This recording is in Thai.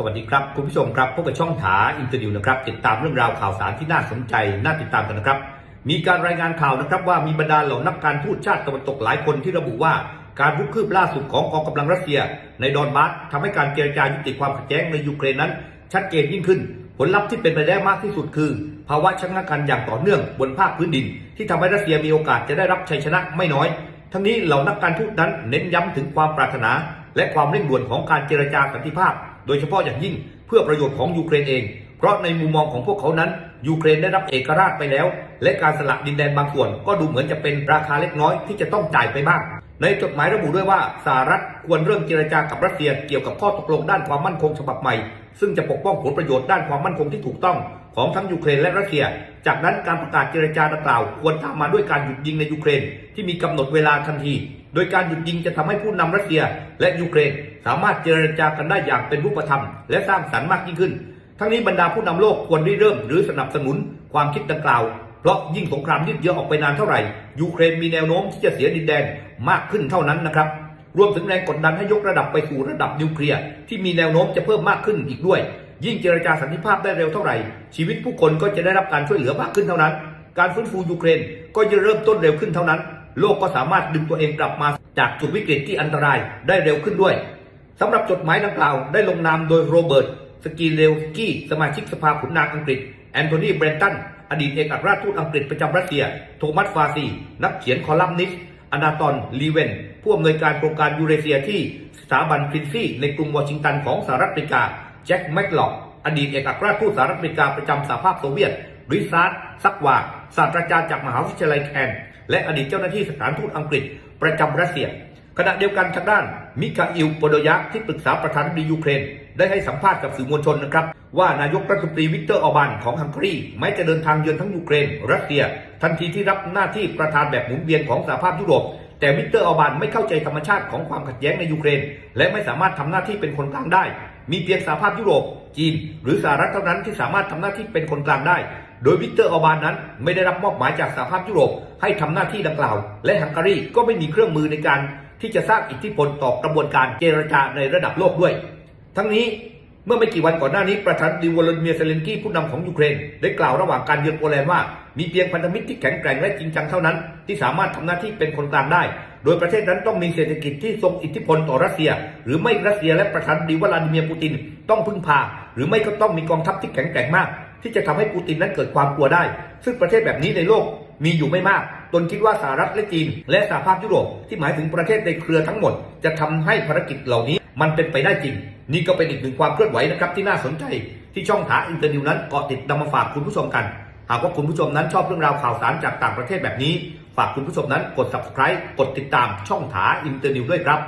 สวัสดีครับ คุณผู้ชมครับพบกับช่องถาอินเตอร์วิวนะครับ ติดตามเรื่องราวข่าวสารที่น่าสนใจน่าติดตามกันนะครับ มีการรายงานข่าวนะครับ ว่ามีบรรดาเหล่านักการทูตชาติตะวันตกหลายคนที่ระบุว่าการรุกคืบล่าสุดของกองกำลังรัสเซีย ในดอนบาสทำให้การเจรจายุติความขัดแย้งในยูเครนนั้น ชัดเจนยิ่งขึ้น ผลลัพธ์ที่เป็นไปได้มากที่สุดคือ ภาวะชะงักกันอย่างต่อเนื่องบนภาคพื้นดิน ที่ทำให้รัสเซียมีโอกาสจะได้รับชัยชนะไม่น้อย ทั้งนี้เหล่านักการทูตนั้นเน้นย้ำถึงความปรารถนา และความเร่งด่วนของการเจรจาสันติภาพ โดยเฉพาะอย่างยิ่งเพื่อประโยชน์ของยูเครนเอง เพราะในมุมมองของพวกเขานั้นยูเครนได้รับเอกราชไปแล้ว และการสละดินแดนบางส่วน ก็ดูเหมือนจะเป็นราคาเล็กน้อยที่จะต้องจ่ายไปบ้าง ในจดหมายระบุด้วยว่าสหรัฐควรเริ่มเจรจากับรัสเซียเกี่ยวกับข้อตกลงด้านความมั่นคงฉบับใหม่ ซึ่งจะปกป้องผลประโยชน์ด้านความมั่นคงที่ถูกต้องของทั้งยูเครนและรัสเซีย จากนั้นการประกาศเจรจาดังกล่าว ควรตามมาด้วยการหยุดยิงในยูเครนที่มีกำหนดเวลาทันที โดยการหยุดยิงจะทำให้ผู้นำรัสเซียและยูเครน สามารถเจรจากันได้อย่างเป็นรูปธรรม และสร้างสรรค์มากยิ่งขึ้น ทั้งนี้บรรดาผู้นำโลกควรริเริ่มหรือสนับสนุนความคิดดังกล่าว เพราะยิ่งสงครามยืดเยื้อออกไปนานเท่าไหร่ ยูเครนมีแนวโน้มที่จะเสียดินแดนมากขึ้นเท่านั้นนะครับ รวมถึงแรงกดดันให้ยกระดับไปสู่ระดับนิวเคลียร์ที่มีแนวโน้มจะเพิ่มมากขึ้นอีกด้วย ยิ่งเจรจาสันติภาพได้เร็วเท่าไหร่ ชีวิตผู้คนก็จะได้รับการช่วยเหลือมากขึ้นเท่านั้น การฟื้นฟูยูเครนก็จะเริ่มต้นเร็วขึ้นเท่านั้นโลกก็สามารถดึงตัวเองกลับมาจากจุดวิกฤตที่อันตรายได้เร็วขึ้นด้วย สำหรับจดหมายดังกล่าวได้ลงนามโดยโรเบิร์ตสกีเลวสกี้สมาชิกสภาขุนนางอังกฤษ แอนโทนีเบรนตัน อดีตเอกอัครราชทูตอังกฤษประจำรัสเซีย โทมัสฟาซี นักเขียนคอลัมนิสต์อนาตอนลีเวน ผู้อำนวยการโครงการยูเรเซียที่สถาบันพรินซี่ในกรุงวอชิงตันของสหรัฐอเมริกา แจ็คแมคล็อกอดีตเอกอัครราชทูตสหรัฐอเมริกาประจำสหภาพโซเวียตริซาร์ดซักวาศาสตราจารย์จากมหาวิทยาลัยแคนและอดีตเจ้าหน้าที่สถานทูตอังกฤษ ประจำรัสเซีย ขณะเดียวกันทางด้านมิคาอิลโปโดยักที่ปรึกษาประธานาธิบดียูเครน ได้ให้สัมภาษณ์กับสื่อมวลชนนะครับ ว่านายกรัฐมนตรีวิกเตอร์ออบานของฮังการีแม้จะเดินทางเยือนทั้งยูเครน รัสเซีย ทันทีที่รับหน้าที่ประธานแบบหมุนเวียนของสหภาพยุโรป แต่วิกเตอร์ออบานไม่เข้าใจธรรมชาติของความขัดแย้งในยูเครน และไม่สามารถทำหน้าที่เป็นคนกลางได้ มีเพียงสหภาพยุโรป จีน หรือสหรัฐเท่านั้นที่สามารถทำหน้าที่เป็นคนกลางได้ โดยวิกเตอร์ออบานนั้นไม่ได้รับมอบหมายจากสหภาพยุโรปให้ทำหน้าที่ดังกล่าว และฮังการีก็ไม่มีเครื่องมือในการ ที่จะสร้างอิทธิพลต่อกระบวนการเจรจาในระดับโลกด้วย ทั้งนี้เมื่อไม่กี่วันก่อนหน้านี้ประธานาธิบดีวลเมียเซเลนกี้ผู้นำของยูเครน ได้กล่าวระหว่างการเยือนโปแลนด์ว่ามีเพียงพันธมิตรที่แข็งแกร่งและจริงจังเท่านั้น ที่สามารถทำหน้าที่เป็นคนกลางได้ โดยประเทศนั้นต้องมีเศรษฐกิจที่ทรงอิทธิพลต่อรัสเซีย หรือไม่รัสเซียและประธานาธิบดีวลาดิเมียร์ปูตินต้องพึ่งพา หรือไม่ก็ต้องมีกองทัพที่แข็งแกร่งมาก ที่จะทำให้ปูตินนั้นเกิดความกลัวได้ ซึ่งประเทศแบบนี้ในโลกมีอยู่ไม่มาก ตนคิดว่าสหรัฐและจีน และสหภาพยุโรปที่หมายถึงประเทศในเครือทั้งหมด จะทำให้ภารกิจเหล่านี้มันเป็นไปได้จริง นี่ก็เป็นอีกหนึ่งความเคลื่อนไหวนะครับที่น่าสนใจที่ช่องถาอินเตอร์นิวนั้นเกาะติดนำมาฝากคุณผู้ชมกัน หากว่าคุณผู้ชมนั้นชอบเรื่องราวข่าวสารจากต่างประเทศแบบนี้ ฝากคุณผู้ชมนั้นกด subscribe กดติดตามช่องถาอินเตอร์นิวด้วยครับ